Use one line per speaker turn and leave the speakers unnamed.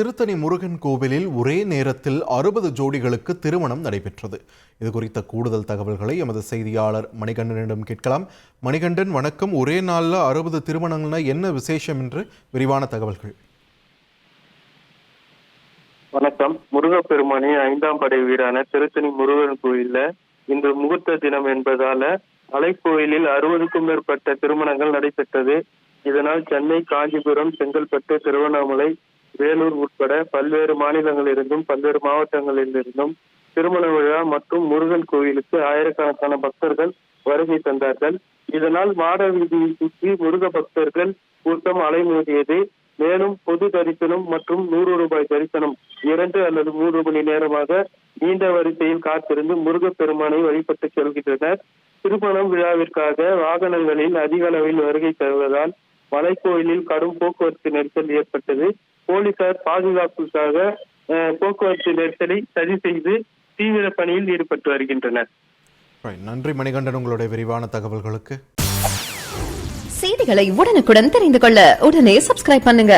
திருத்தணி முருகன் கோவிலில் ஒரே நேரத்தில் அறுபது ஜோடிகளுக்கு திருமணம் நடைபெற்றது. இது குறித்த கூடுதல் தகவல்களை எமது செய்தியாளர் மணிகண்டனிடம் கேட்கலாம். மணிகண்டன் வணக்கம். ஒரே நாளில் அறுபது திருமணங்கள்னா என்ன விசேஷம் என்று விரிவான தகவல்கள்.
வணக்கம். முருகப்பெருமானின் ஐந்தாம் படை வீடான திருத்தணி முருகன் கோயில்ல இன்று முகூர்த்த தினம் என்பதால அலைக்கோயிலில் அறுபதுக்கும் மேற்பட்ட திருமணங்கள் நடைபெற்றது. இதனால் சென்னை காஞ்சிபுரம் செங்கல்பட்டு திருவண்ணாமலை வேலூர் உட்பட பல்வேறு மாநிலங்களிலிருந்தும் பல்வேறு மாவட்டங்களிலிருந்தும் திருமண விழா மற்றும் முருகன் கோயிலுக்கு ஆயிரக்கணக்கான பக்தர்கள் வருகை தந்தார்கள். இதனால் மாட வீதியை சுற்றி முருக பக்தர்கள் கூட்டம் அலைமோதியது. மேலும் பொது தரிசனம் மற்றும் நூறு ரூபாய் தரிசனம் இரண்டு அல்லது மூன்று மணி நேரமாக நீண்ட வரிசையில் காத்திருந்து முருகப்பெருமானை வழிபட்டு செல்கின்றனர். திருமணம் விழாவிற்காக வாகனங்களில் அதிக அளவில் வருகை தருவதால் மலைக்கோயிலில் கடும் போக்குவரத்து நெரிசல் ஏற்பட்டது. போலீசார் பாதுகாப்புக்காக போக்குவரத்து நெரிசலை சரி செய்து தீவிர பணியில் ஈடுபட்டு வருகின்றனர்.
Right. நன்றி மணிகண்டன் உங்களுடைய விரிவான தகவல்களுக்கு.
செய்திகளை உடனுக்குடன் தெரிந்து கொள்ள உடனே சப்ஸ்கிரைப் பண்ணுங்க.